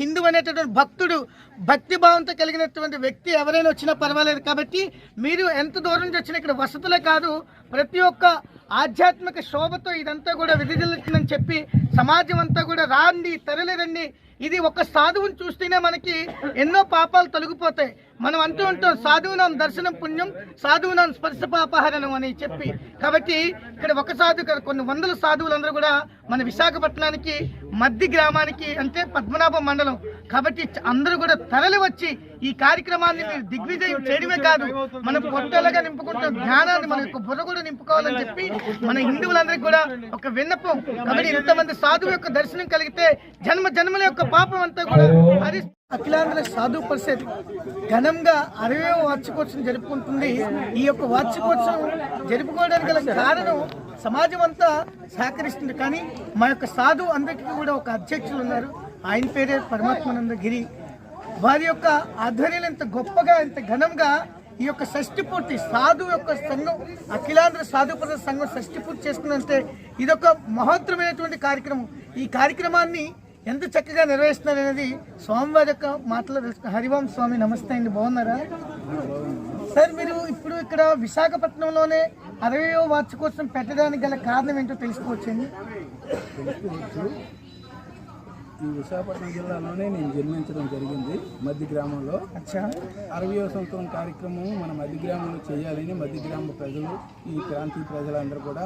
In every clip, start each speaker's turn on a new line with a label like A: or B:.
A: హిందూ అనేటటువంటి భక్తుడు భక్తి భావంతో కలిగినటువంటి వ్యక్తి ఎవరైనా వచ్చినా పర్వాలేదు కాబట్టి మీరు ఎంత దూరం నుంచి వచ్చినా ఇక్కడ వసతులే కాదు ప్రతి ఒక్క ఆధ్యాత్మిక శోభతో ఇదంతా కూడా విధిల్లుతుందని చెప్పి సమాజం అంతా కూడా రాండి తరలిరండి. ఇది ఒక సాధువుని చూస్తేనే మనకి ఎన్నో పాపాలు తొలగిపోతాయి. మనం అంటూ ఉంటాం సాధువునాం దర్శనం పుణ్యం సాధువునాం స్పర్శ పాపహరణం అని చెప్పి. కాబట్టి ఇక్కడ ఒక సాధువు కొన్ని వందల సాధువులందరూ కూడా మన విశాఖపట్నానికి మద్ది గ్రామానికి అంటే పద్మనాభ మండలం. కాబట్టి అందరూ కూడా తరలి వచ్చి ఈ కార్యక్రమాన్ని మీరు దిగ్విజయం చేయడమే కాదు మన పొట్టలుగా నింపుకుంటాం జ్ఞానాన్ని మన యొక్క బుర్ర కూడా నింపుకోవాలని చెప్పి మన హిందువులందరికీ కూడా ఒక విన్నపం. కాబట్టి ఇంతమంది సాధువు యొక్క దర్శనం కలిగితే జన్మ జన్మల యొక్క పాపం అంతా కూడా హరి అఖిలాంధ్ర సాధు పరిషత్ ఘనంగా అరవై వార్షికోత్సవం జరుపుకుంటుంది. ఈ యొక్క వార్షికోత్సవం జరుపుకోవడానికి గల కారణం సమాజం అంతా సహకరిస్తుంది. కానీ మా యొక్క సాధు అందరికీ కూడా ఒక అధ్యక్షులు ఉన్నారు. ఆయన పేరే పరమాత్మానంద గిరి వారి యొక్క ఆధ్వర్యంలో ఇంత గొప్పగా ఇంత ఘనంగా ఈ యొక్క షష్టి పూర్తి సాధు యొక్క సంఘం అఖిలాంధ్ర సాధు ప్రజల సంఘం షష్టి పూర్తి చేసుకుందంటే ఇదొక మహోత్తరమైనటువంటి కార్యక్రమం. ఈ కార్యక్రమాన్ని ఎంత చక్కగా నిర్వహిస్తున్నారు అనేది స్వామివారి యొక్క మాటలో తెలుసుకున్న హరివం స్వామి నమస్తే అండి బాగున్నారా? సార్ మీరు ఇప్పుడు ఇక్కడ విశాఖపట్నంలోనే అరవయో వార్షికోత్సవం పెట్టడానికి గల కారణం ఏంటో తెలుసుకోవచ్చండి?
B: ఈ విశాఖపట్నం జిల్లాలోనే నేను జన్మించడం జరిగింది మధ్య గ్రామంలో. అరవయో సంవత్సరం కార్యక్రమం మన మధ్య గ్రామంలో చేయాలని మధ్య గ్రామ ప్రజలు ఈ ప్రాంతీయ ప్రజలందరూ కూడా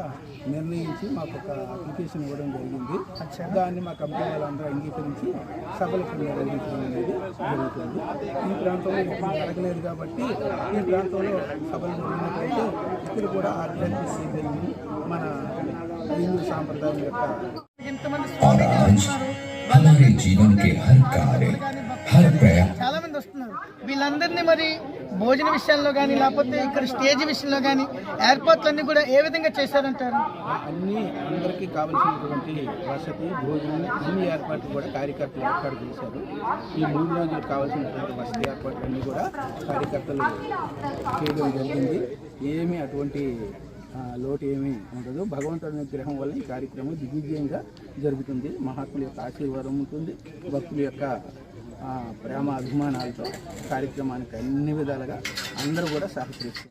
B: నిర్ణయించి మాకు ఒక అప్లికేషన్ ఇవ్వడం జరిగింది. దాన్ని మా కంపెనీ వాళ్ళందరూ అంగీకరించి సభలకు నిర్వహించడం అనేది జరుగుతుంది. ఈ ప్రాంతంలో ఇప్పుడు జరగలేదు కాబట్టి ఈ ప్రాంతంలో సభలు జరిగినట్లయితే ఇక్కడ కూడా సీజన్ని మన హిందూ సాంప్రదాయం యొక్క
A: ఇంతమంది స్వామీజీలు
C: हमारे जीवन के हर कार्य हर प्रयास
A: చాలా మంది వస్తున్నారు వీళ్ళందరినీ మరి భోజన విషయంలో కానీ లేకపోతే ఇక్కడ స్టేజ్ విషయంలో కానీ ఏర్పాట్లన్నీ కూడా ఏ విధంగా చేశారంటారు
B: అన్ని అందరికీ కావలసినటువంటి వసతి భోజనం అన్ని ఏర్పాట్లు కూడా కార్యకర్తలు ఏర్పాటు చేశారు ఈ మూడు రోజులు కావాల్సినటువంటి వసతి ఏర్పాట్లు అన్నీ కూడా కార్యకర్తలు చేయడం జరిగింది ఏమీ అటువంటి ఆ, లోటు ఏమీ ఉండదు. భగవంతుడి అనుగ్రహం వల్ల ఈ కార్యక్రమం దిగ్విజయంగా జరుగుతుంది. మహాత్ముల యొక్క ఆశీర్వాదం ఉంటుంది. భక్తుల యొక్క ప్రేమ అభిమానాలతో కార్యక్రమానికి అన్ని విధాలుగా అందరూ కూడా సహకరిస్తారు.